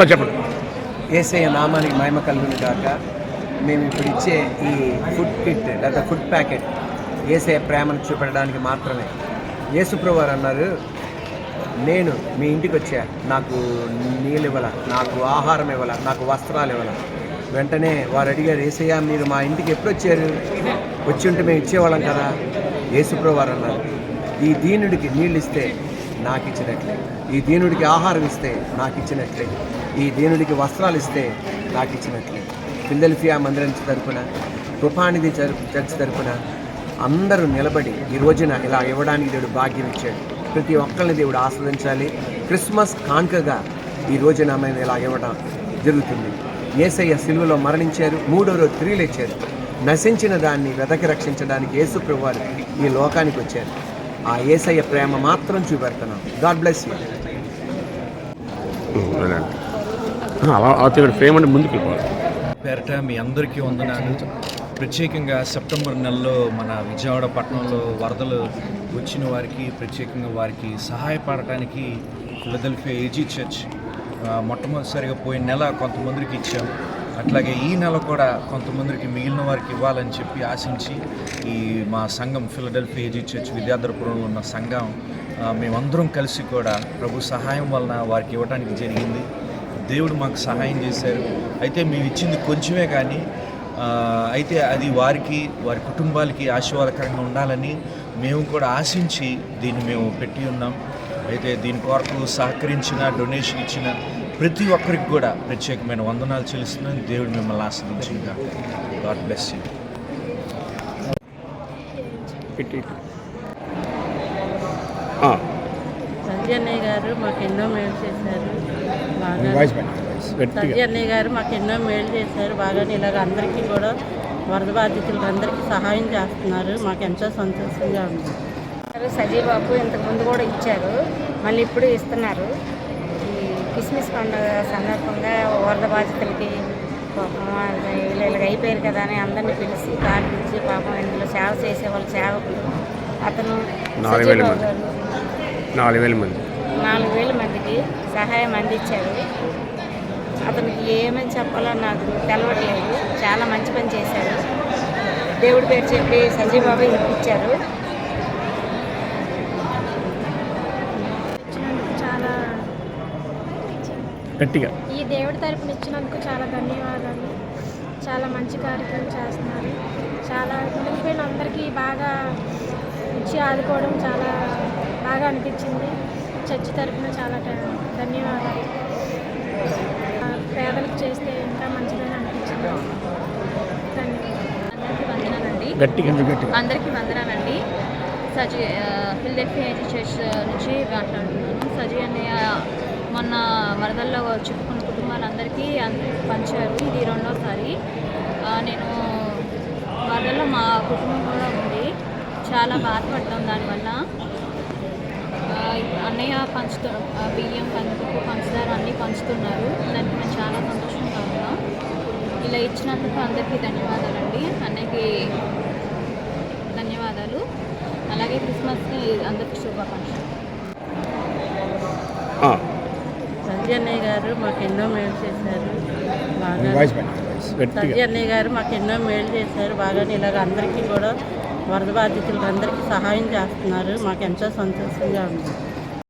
Sir చెప్పండి. ఏసయ్య నామానికి మహిమ కలుగును కాక మేము ఇప్పుడు ఇచ్చే ఈ ఫుడ్ కిట్ లేదా ఫుడ్ ప్యాకెట్ ఏసఐ ప్రేమను చూపెట్టడానికి మాత్రమే. యేసుప్రభు అన్నారు నేను మీ ఇంటికి వచ్చా. నాకు నీళ్ళు ఇవ్వాల నాకు ఆహారం ఇవ్వాల నాకు వస్త్రాలు ఇవ్వాల. వెంటనే వారు అడిగారు ఏసయ్య మీరు మా ఇంటికి ఎప్పుడు వచ్చారు? వచ్చి ఉంటే మేము ఇచ్చేవాళ్ళం కదా. యేసుప్రభు అన్నారు ఈ దీనుడికి నీళ్ళు ఇస్తే నాకు ఇచ్చినట్లే ఈ దీనుడికి ఆహారం ఇస్తే నాకు ఇచ్చినట్లే. ఈ దీనుడికి వస్త్రాలు ఇస్తే నాకు ఇచ్చినట్లే. ఫిల్దెల్ఫియా మందిరం తరపున కృపానిధి చర్- చర్చ్ తరపున అందరూ నిలబడి ఈ రోజున ఇలా ఇవ్వడానికి దేవుడు భాగ్యం ఇచ్చాడు. ప్రతి ఒక్కరిని దేవుడు ఆస్వాదించాలి. క్రిస్మస్ కానుకగా ఈ రోజున మేము ఇలా ఇవ్వడం జరుగుతుంది. ఏసయ్య సిలువలో మరణించారు. మూడో రోజు తిరిగి లేచారు నశించిన దాన్ని వెదకి రక్షించడానికి యేసుప్రభు వారు ఈ లోకానికి వచ్చారు. ఆ ఏసయ్య ప్రేమ మాత్రం చూపెడుతున్నాం. God bless you. వెళ్ళండి. అలా అలా ఫ్రేమ్ అంటే ముందుకు వెళ్ళిపోవాలి. పేరట మీ అందరికీ వందనాలు. ప్రత్యేకంగా సెప్టెంబర్ నెలలో మన విజయవాడ పట్టణంలో వరదలు వచ్చిన వారికి ప్రత్యేకంగా వారికి సహాయపడటానికి ఫిలదెల్ఫియా ఏజీ చర్చ్ మొట్టమొదటిసారిగా పోయిన నెల కొంతమందికి ఇచ్చాం. అట్లాగే ఈ నెల కూడా కొంతమందికి మిగిలిన వారికి ఇవ్వాలని చెప్పి ఆశించి ఈ మా సంఘం ఫిలడెల్ఫియా ఏజీ చర్చ్ విద్యాధరపురంలో ఉన్న సంఘం మేమందరం కలిసి కూడా ప్రభు సహాయం వలన వారికి ఇవ్వడానికి జరిగింది. దేవుడు మాకు సహాయం చేశారు. అయితే మేము ఇచ్చింది కొంచెమే కానీ అయితే అది వారికి వారి కుటుంబాలకి ఆశీర్వాదకరంగా ఉండాలని మేము కూడా ఆశించి దీన్ని మేము పెట్టి ఉన్నాం. అయితే దీని కొరకు సహకరించిన డొనేషన్ ఇచ్చిన ప్రతి ఒక్కరికి కూడా ప్రత్యేకమైన వందనాలు చెల్లిస్తున్నాను. దేవుడు మిమ్మల్ని ఆస్వాదించింది గాడ్ బ్లెస్ యూ అన్నయ్య గారు మాకు ఎన్నో మేలు చేశారు. బాగా గారు మాకు ఎన్నో మేలు చేశారు. బాగా ఇలాగ అందరికీ కూడా వరద బాధితులకు అందరికీ సహాయం చేస్తున్నారు. మాకు ఎంతో సంతోషంగా ఉంది. సజీబాబు ఇంతకు ముందు కూడా ఇచ్చారు. మళ్ళీ ఇప్పుడు ఇస్తున్నారు. క్రిస్మస్ పండుగ సందర్భంగా వరద బాధితులకి పాపం వాళ్ళు ఇలా ఇలాగ అయిపోయారు కదా అని అందరినీ పిలిచి ఇచ్చి పాపం ఇందులో సేవ చేసే వాళ్ళు సేవకులు అతను నాలుగు వేల సజీబాబు మంది. గారు. నాలుగు వేల మంది. నాలుగు వేల మందికి సహాయం అందించారు. అతనికి ఏమని చెప్పాలో నాకు తెలవట్లేదు. చాలా మంచి పని చేశారు. దేవుడి పేరు చెప్పి సజీబాబు ఇప్పించారు ఇచ్చినందుకు చాలా గట్టిగా. ఈ దేవుడి తరపున ఇచ్చినందుకు చాలా ధన్యవాదాలు. చాలా మంచి కార్యక్రమం చేస్తున్నారు. చాలా మునిగిపోయిన అందరికీ బాగా ఇచ్చి ఆదుకోవడం చాలా బాగా అనిపించింది. చర్చి తరపున చాలా ధన్యవాదాలు. పేదలకు చేస్తే ఇంకా మంచిదని అనిపించింది. ధన్యవాదాలు. అందరికీ వందనాలండి. గట్టిగా గట్టిగా. అందరికీ వందనాలండి. సజీ ఏజీ చర్చ్ నుంచి మాట్లాడుతున్నాను. సజీ అన్నయ్య మొన్న వరదల్లో చిక్కుకున్న కుటుంబాలందరికీ అందరికీ పంచారు. ఇది రెండోసారి. నేను వరదల్లో మా కుటుంబం కూడా ఉంది. చాలా బాధపడ్డాం దానివల్ల. అన్నయ్య పంచుతు ఆ, బియ్యం కందిపప్పు పంచదార అన్నీ పంచుతున్నారు. దానికి మేము చాలా సంతోషంగా ఉన్నాం ఇలా ఇచ్చినందుకు అందరికీ ధన్యవాదాలండి. అన్నయ్యకి ధన్యవాదాలు. అలాగే క్రిస్మస్కి అందరికీ శుభాకాంక్షలు. ఆ, సంజయ్ అన్నయ్య గారు మాకు ఎన్నో మేలు చేశారు. బాగా సంజయ్ అన్నయ్య గారు మాకు ఎన్నో మేలు చేశారు. బాగా ఇలాగ అందరికీ కూడా వరద బాధితులకు అందరికీ సహాయం చేస్తున్నారు. మాకు ఎంతో సంతోషంగా ఉంది.